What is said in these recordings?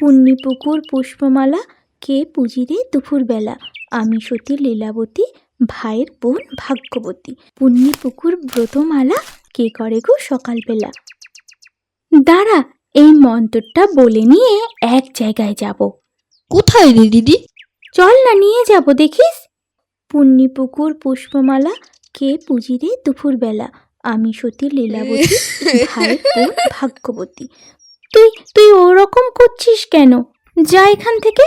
পুণ্যিপুকুর পুষ্পমালা কে পুজিরে দুপুরবেলা? আমি সতী লীলাবতী ভাইয়ের বোন ভাগ্যবতী। পুণ্যিপুকুর ব্রতমালা কে করে গো সকালবেলা? দাঁড়া এই মন্ত্রটা বলে নিয়ে এক জায়গায় যাব। কোথায় রে দিদি? চল না নিয়ে যাব দেখিস? পুণ্যিপুকুর পুষ্পমালা কে পুজিরে দুপুরবেলা? আমি সতী লীলাবতী ভাইয়ের বোন ভাগ্যবতী। তুই তুই ওরকম করছিস কেন? যা এখান থেকে।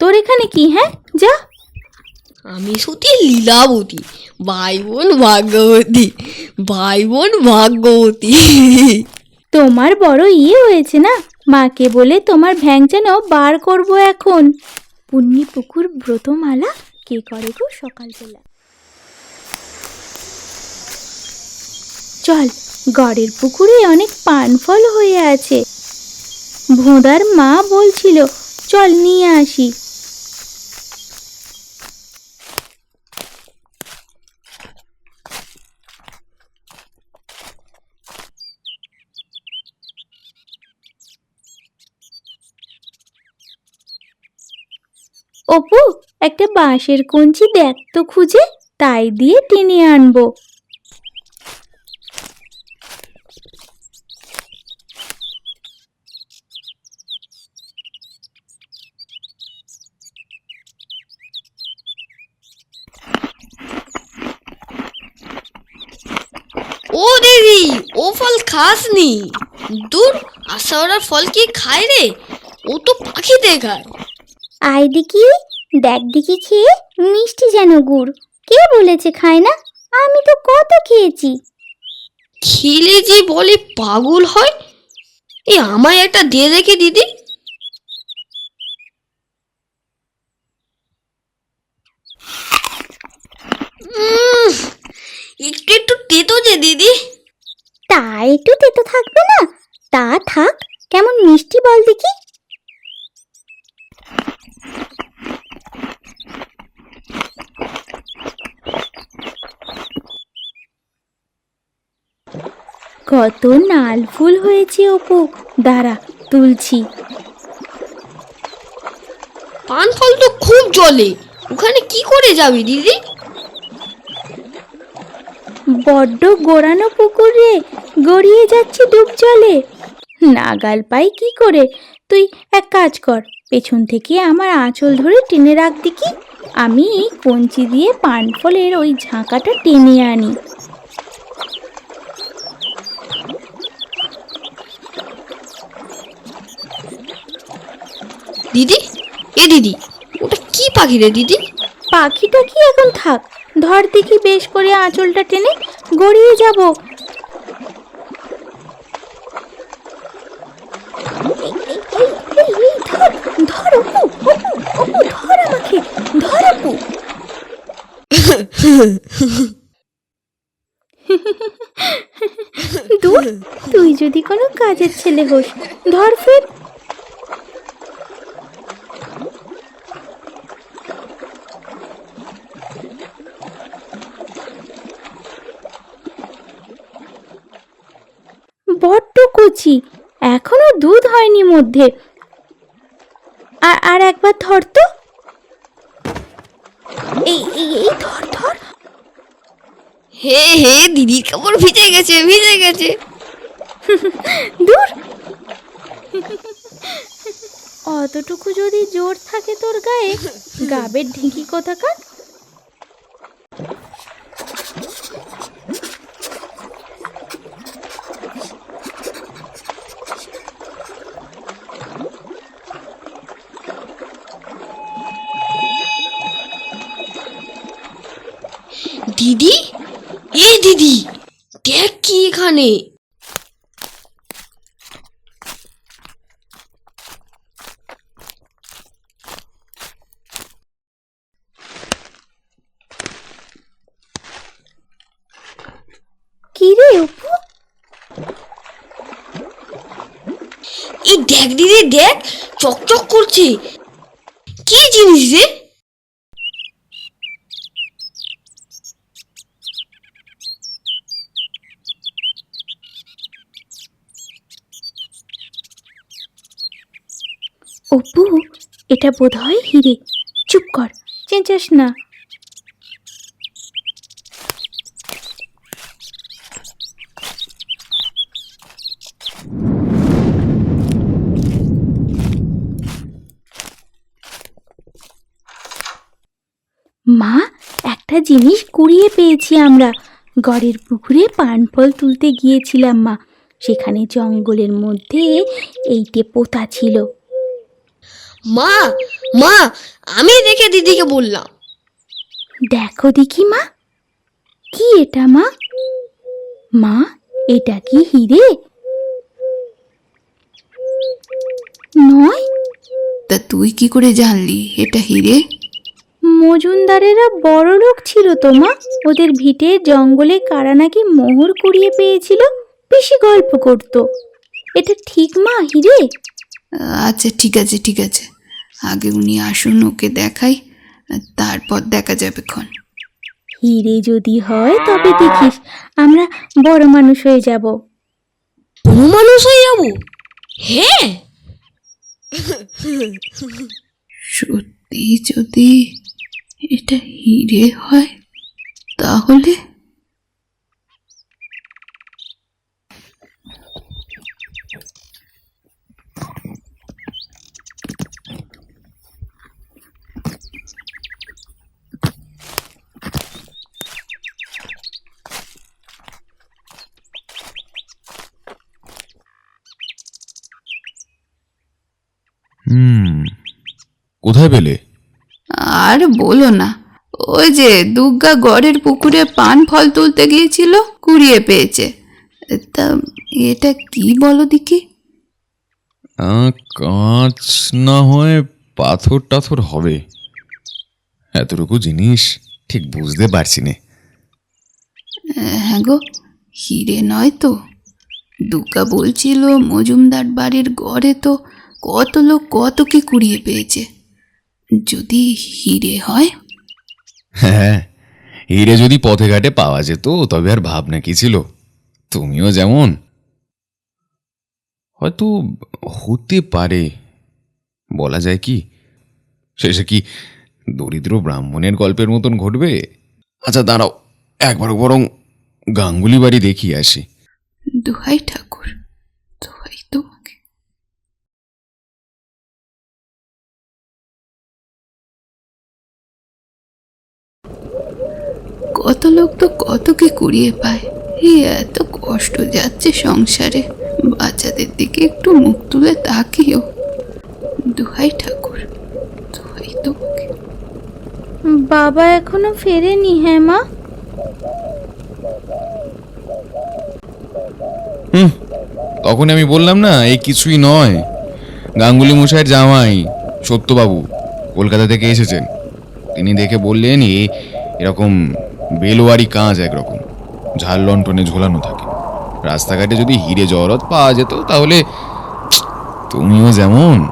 তোর এখানে কি হ্যাঁ? যা। আমি সত্যি লীলাবতী ভাই বোন ভাগ্যবতী ভাই বোন ভাগ্যবতী। তোমার বড় ইয়ে হয়েছে না? মাকে বলে তোমার ভ্যাং যেন বার করব এখন। পুণ্যি পুকুর ব্রতমালা কে করে গো সকালবেলা চল গড়ের পুকুরে অনেক পান ফল হয়ে আছে। ভোঁদার মা বলছিল, চল নিয়ে আসি। অপু, একটা বাঁশের কঞ্চি দেখ তো খুঁজে, তাই দিয়ে টেনে আনব ও দিদি ও ফল খাসনি। দূর আশাওয়ার ফল কি খায় রে? ও তো পাখি দেখায়। আয় দেখি দেখ দেখি খেয়ে মিষ্টি যেন গুড়। কে বলেছে খায় না? আমি তো কত খেয়েছি। খেলে যে বলে পাগল হয় এ আমায় একটা দিয়ে দেখে দিদি। একটু একটু তেতো যে দিদি। তা একটু তেতো থাকবে না? তা থাক, কেমন মিষ্টি বল দেখি। কত নাল ফুল হয়েছে অপু। দাঁড়া, তুলছি। পান ফল তো খুব জলে। ওখানে কি করে যাবি দিদি? বড্ড গোড়ানো পুকুরে গড়িয়ে যাচ্ছে ডুব জলে। নাগাল পাই কি করে? তুই এক কাজ কর পেছন থেকে আমার আঁচল ধরে টেনে রাখ দেখি। আমি কঞ্চি দিয়ে পান ফলের ওই ঝাঁকাটা টেনে আনি। দিদি? এ দিদি ওটা কি পাখি রে দিদি? পাখিটা কি এখন থাক? ধর দেখি বেশ করে আঁচলটা টেনে গড়িয়ে যাব তুই যদি কোনো কাজের ছেলে হোস ধর ফের বড্ড এখনও দুধ হয়নি মধ্যে। আর আর একবার ধর তো। এই এই এই ধর ধর। হে হে দিদির কাপড় ভিজে গেছে ভিজে গেছে। দূর। অতটুকু যদি জোর থাকে তোর গায়ে গাবের ঢিঙ্কি কোথাকার? দিদি? এই দিদি দেখ কি এখানে। অপু? এই দেখ দিদি দেখ চকচক করছে। কি জিনিস রে? অপু, এটা বোধ হয় হিরে। চুপ কর, চেঁচাস না। মা, একটা জিনিস কুড়িয়ে পেয়েছি আমরা। গড়ের পুকুরে পান ফল তুলতে গিয়েছিলাম মা। সেখানে জঙ্গলের মধ্যে এইটে পোতা ছিল। মা মা আমি দেখে দিদিকে বললাম। দেখো দেখি মা কি এটা মা? মা এটা কি হিরে? নয়? তা তুই কি করে জানলি এটা হিরে? মজুমদারেরা বড় লোক ছিল তো মা ওদের ভিটে জঙ্গলে কারা নাকি মোহর কুড়িয়ে পেয়েছিল বেশি গল্প করতো। এটা ঠিক মা হিরে? আচ্ছা ঠিক আছে ঠিক আছে। আগে উনি আসুন ওকে দেখাই তারপর দেখা যাবে ক্ষণ। হিরে যদি হয় তবে দেখিস আমরা বড় মানুষ হয়ে যাব। কোনো মানুষ হয়ে যাব? হ্যাঁ সত্যি যদি এটা হিরে হয় তাহলে হুম কোথায় পেলে? আর বলো না ওই যে দুর্গা গড়ের পুকুরে পান ফল তুলতে গিয়েছিল কুড়িয়ে পেয়েছে। তা এটা কি বলো দেখি? কাঁচ না হয় পাথর টাথর হবে। এতটুকু জিনিস ঠিক বুঝতে পারছি না। হ্যাঁ গো হিরে নয় তো। দুর্গা বলছিল মজুমদার বাড়ির গড়ে তো কত লোক কত কি কুড়িয়ে পেয়েছে? যদি হিরে হয়? হ্যাঁ হিরে যদি পথে ঘাটে পাওয়া যেত তবে আর ভাবনা কি ছিল? তুমিও যেমন। হয়তো হতে পারে বলা যায় কি? শেষে কি দরিদ্র ব্রাহ্মণের গল্পের মতন ঘটবে? আচ্ছা দাঁড়াও একবার বরং গাঙ্গুলি বাড়ি দেখিয়ে আসি। দোহাই ঠাকুর। কত লোক তো কত কি কুড়িয়ে পায়। এই এত কষ্ট যাচ্ছে সংসারে। বাচ্চাদের দিকে একটু মুখ তুলে তাকিও। দোহাই ঠাকুর দোহাই তোমাকে। বাবা এখনও ফেরেনি হ্যাঁ মা? হুম তখন আমি বললাম না এই কিছুই নয়। গাঙ্গুলি মশাইয়ের জামাই সত্যবাবু কলকাতা থেকে এসেছেন। তিনি দেখে বললেন এ এরকম বেলোয়ারি কাঁচ একরকম, ঝাল লন্ঠনে ঝোলানো থাকে। রাস্তাঘাটে যদি হিরে জহরত পাওয়া যেত, তাহলে, তুমিও যেমন।